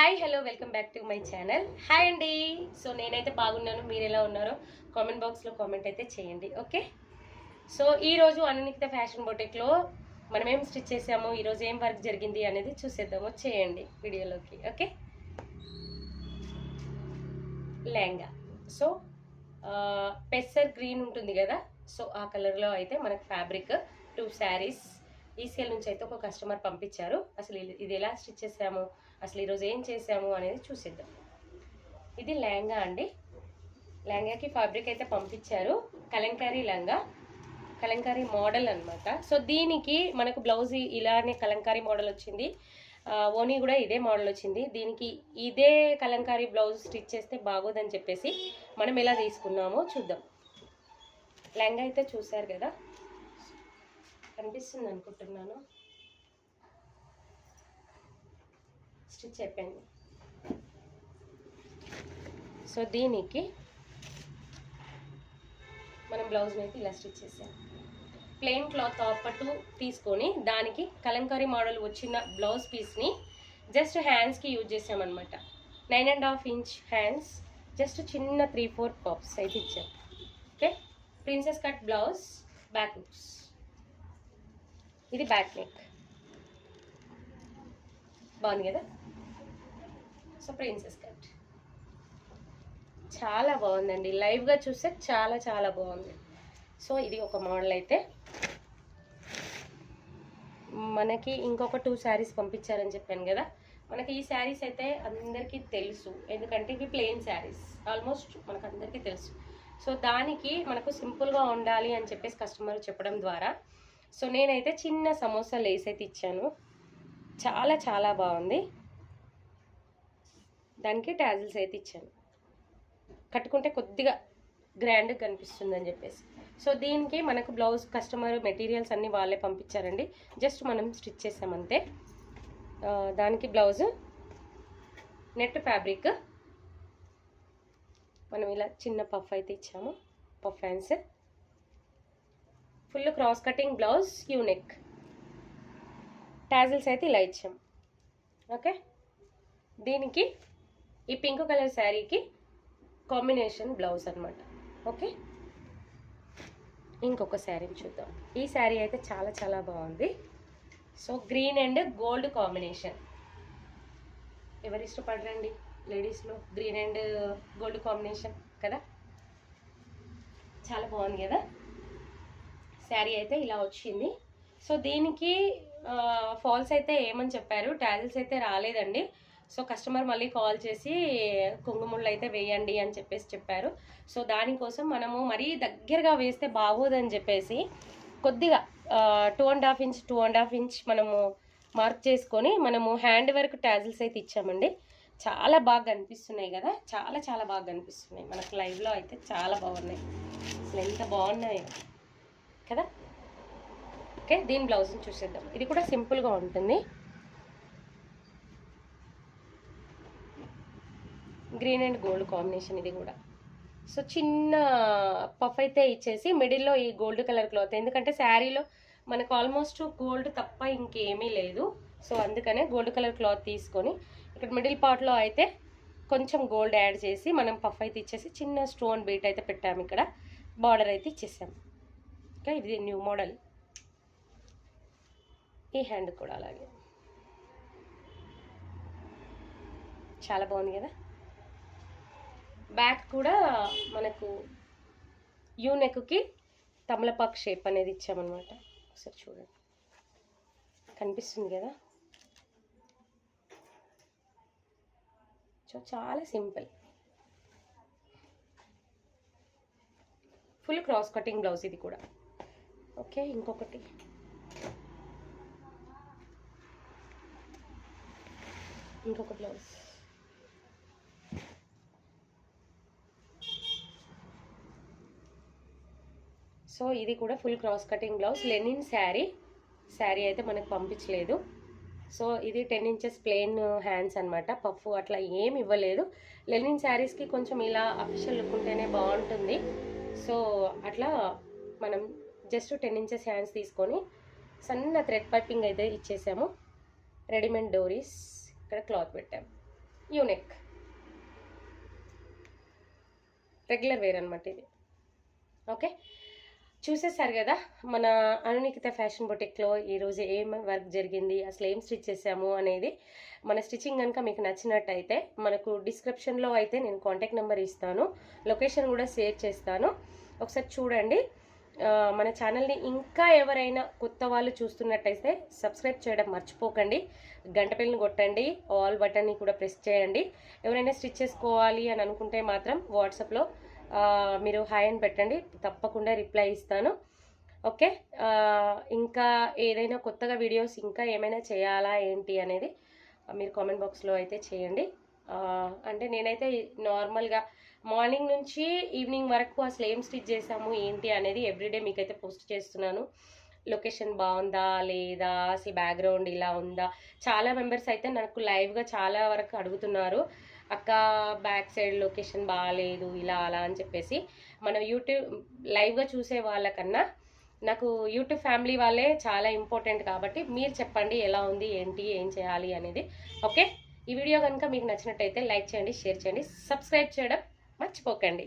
Hi hello welcome back to my channel hi అండి so నేనైతే బాగున్నాను. మీరు ఎలా ఉన్నారో కామెంట్ బాక్స్లో కామెంట్ అయితే చేయండి ఓకే సో ఈరోజు అనునికిత ఫ్యాషన్ బొటిక్లో మనం ఏం స్టిచ్ చేసాము ఈరోజు ఏం వర్క్ జరిగింది అనేది చూసేద్దాము. చేయండి వీడియోలోకి ఓకే లెహంగా. సో పెసర్ గ్రీన్ ఉంటుంది కదా? సో ఆ కలర్లో అయితే మనకు ఫ్యాబ్రిక్ టూ శారీస్ ఈసీఎల్ నుంచి అయితే ఒక కస్టమర్ పంపించారు. అసలు ఇది- ఎలా స్టిచ్ చేసాము? అసలు ఈరోజు ఏం చేసాము అనేది చూసేద్దాం. ఇది లెహంగా అండి. లెహంగాకి ఫ్యాబ్రిక్ అయితే పంపించారు. కలంకారీ లెహంగా కలంకారీ మోడల్ అనమాట సో దీనికి మనకు బ్లౌజ్ ఇలానే కలంకారీ మోడల్ వచ్చింది. ఓనీ కూడా ఇదే మోడల్ వచ్చింది. దీనికి ఇదే కలంకారీ బ్లౌజ్ స్టిచ్ చేస్తే బాగోదని చెప్పేసి మనం ఎలా తీసుకున్నామో చూద్దాం. లెహంగా అయితే చూసారు కదా? కనిపిస్తుంది అనుకుంటున్నాను. స్టిచ్ అయిపోయింది. సో దీనికి మనం బ్లౌజ్ని అయితే ఇలా స్టిచ్ చేసాం ప్లెయిన్ క్లాత్ పట్టు తీసుకొని దానికి కలంకారీ మోడల్ వచ్చిన బ్లౌజ్ పీస్ని జస్ట్ హ్యాండ్స్కి యూజ్ చేసామన్నమాట. Nine and half inch hands just చిన్న త్రీ ఫోర్ పాప్స్ అయితే ఇచ్చాం. Okay princess cut blouse back hooks ఇది బ్యాక్ నెక్ బాగుంది కదా? So princess cut. చాలా బాగుందండి. లైవ్గా చూస్తే చాలా చాలా బాగుంది. సో ఇది ఒక మోడల్ అయితే. మనకి ఇంకొక టూ శారీస్ పంపించారని చెప్పాను కదా? మనకి ఈ శారీస్ అయితే అందరికీ తెలుసు. ఎందుకంటే ఇవి ప్లెయిన్ శారీస్ ఆల్మోస్ట్ మనకు అందరికీ తెలుసు. సో దానికి మనకు సింపుల్గా ఉండాలి అని చెప్పేసి కస్టమర్ చెప్పడం ద్వారా సో నేనైతే చిన్న సమోసా లేస్ అయితే ఇచ్చాను చాలా చాలా బాగుంది. దానికి టాజిల్స్ అయితే ఇచ్చాను. కట్టుకుంటే కొద్దిగా గ్రాండ్గా కనిపిస్తుంది అని చెప్పేసి. సో దీనికి మనకు బ్లౌజ్ కస్టమర్ మెటీరియల్స్ అన్నీ వాళ్ళే పంపించారండి. జస్ట్ మనం స్టిచ్ చేసామంతే దానికి బ్లౌజ్ నెట్ ఫ్యాబ్రిక్. మనం ఇలా చిన్న పఫ్ అయితే ఇచ్చాము. Puff hands. Full cross cutting blouse unique tassels అయితే ఇలా ఇచ్చాం. ఓకే? దీనికి ఈ పింక్ కలర్ శారీకి కాంబినేషన్ బ్లౌజ్ అనమాట ఓకే? ఇంకొక శారీని చూద్దాం. ఈ శారీ అయితే చాలా చాలా బాగుంది. So green and gold combination. ఎవరు ఇష్టపడరండి లేడీస్లో? గ్రీన్ అండ్ గోల్డ్ కాంబినేషన్ కదా? చాలా బాగుంది కదా? శారీ అయితే ఇలా వచ్చింది. సో దీనికి ఫాల్స్ అయితే ఏమని చెప్పారు? టాజిల్స్ అయితే రాలేదండి. సో కస్టమర్ మళ్ళీ కాల్ చేసి కుంగుముళ్ళు అయితే వేయండి అని చెప్పేసి చెప్పారు. సో దానికోసం మనము మరీ దగ్గరగా వేస్తే బాగోదని చెప్పేసి కొద్దిగా two and half inch two and half inch మనము మార్క్ చేసుకొని మనము హ్యాండ్ వర్క్ టాజిల్స్ అయితే ఇచ్చామండి. చాలా బాగా కనిపిస్తున్నాయి కదా? చాలా చాలా బాగా కనిపిస్తున్నాయి. మనకు లైవ్లో అయితే చాలా బాగున్నాయి. అసలు ఎంత బాగున్నాయి. కదా? ఓకే దీని బ్లౌజ్ని చూసేద్దాం. ఇది కూడా సింపుల్గా ఉంటుంది. గ్రీన్ అండ్ గోల్డ్ కాంబినేషన్ ఇది కూడా. సో చిన్న పఫ్ అయితే ఇచ్చేసి మిడిల్లో ఈ గోల్డ్ కలర్ క్లాత్. ఎందుకంటే శారీలో మనకు ఆల్మోస్ట్ గోల్డ్ తప్ప ఇంకేమీ లేదు. సో అందుకనే గోల్డ్ కలర్ క్లాత్ తీసుకొని ఇక్కడ మిడిల్ పార్ట్లో అయితే కొంచెం గోల్డ్ యాడ్ చేసి మనం పఫ్ అయితే ఇచ్చేసి చిన్న స్టోన్ బీట్ అయితే పెట్టాము ఇక్కడ. బార్డర్ అయితే ఇచ్చేసాం ఇంకా ఇది న్యూ మోడల్ ఈ హ్యాండ్ కూడా అలాగే. చాలా బాగుంది కదా? బ్యాక్ కూడా మనకు యూ నెక్కి తమలపాక్ షేప్ అనేది ఇచ్చామన్నమాట. ఒకసారి చూడండి. కనిపిస్తుంది కదా? సో చాలా simple. Full cross cutting blouse ఇది కూడా. ఓకే ఇంకొకటి. ఇంకొక బ్లౌజ్ సో ఇది కూడా full cross cutting blouse linen sari sari అయితే మనకు పంపించలేదు. సో ఇది టెన్ ఇంచెస్ ప్లెయిన్ హ్యాండ్స్ అనమాట పఫ్ అట్లా ఏం ఇవ్వలేదు. లెనిన్ శారీస్కి కొంచెం ఇలా అఫిషియల్ లుక్ ఉంటేనే బాగుంటుంది. సో అట్లా మనం జస్ట్ టెన్ ఇంచెస్ హ్యాండ్స్ తీసుకొని సన్న థ్రెడ్ పైపింగ్ అయితే ఇచ్చేసాము. రెడీమేడ్ డోరీస్ ఇక్కడ క్లాత్ పెట్టాము యూనిక్ రెగ్యులర్ వేర్ అనమాట ఇది. ఓకే చూసేసారు కదా మన అనునికిత ఫ్యాషన్ బొటిక్లో ఈరోజు ఏం వర్క్ జరిగింది అసలు ఏం స్టిచ్ చేసాము అనేది మన స్టిచ్చింగ్ కనుక మీకు నచ్చినట్టయితే మనకు డిస్క్రిప్షన్లో అయితే నేను కాంటాక్ట్ నెంబర్ ఇస్తాను. లొకేషన్ కూడా షేర్ చేస్తాను. ఒకసారి చూడండి. మన ఛానల్ని ఇంకా ఎవరైనా కొత్త వాళ్ళు చూస్తున్నట్టయితే సబ్స్క్రైబ్ చేయడం మర్చిపోకండి. గంటపిల్లని కొట్టండి. ఆల్ బటన్ని కూడా ప్రెస్ చేయండి. ఎవరైనా స్టిచ్ చేసుకోవాలి అని అనుకుంటే మాత్రం వాట్సాప్లో మీరు హాయ్ అని పెట్టండి. తప్పకుండా రిప్లై ఇస్తాను. ఓకే? ఇంకా ఏదైనా కొత్తగా వీడియోస్ ఇంకా ఏమైనా చేయాలా ఏంటి అనేది మీరు కామెంట్ బాక్స్లో అయితే చేయండి. అంటే నేనైతే నార్మల్గా మార్నింగ్ నుంచి ఈవినింగ్ వరకు అసలు ఏం స్టిచ్ చేసాము ఏంటి అనేది ఎవ్రీడే మీకైతే పోస్ట్ చేస్తున్నాను. లొకేషన్ బాగుందా లేదా అసలు బ్యాక్గ్రౌండ్ ఇలా ఉందా? చాలా మెంబర్స్ అయితే నాకు లైవ్గా చాలా వరకు అడుగుతున్నారు. అక్క బ్యాక్ సైడ్ లొకేషన్ బాగాలేదు ఇలా అలా అని చెప్పేసి. మనం యూట్యూబ్ లైవ్గా చూసే వాళ్ళకన్నా నాకు యూట్యూబ్ ఫ్యామిలీ వాళ్ళే చాలా ఇంపార్టెంట్ కాబట్టి మీరు చెప్పండి ఎలా ఉంది ఏంటి ఏం చేయాలి అనేది. ఓకే? ఈ వీడియో కనుక మీకు నచ్చినట్టయితే లైక్ చేయండి షేర్ చేయండి సబ్స్క్రైబ్ చేయడం మర్చిపోకండి.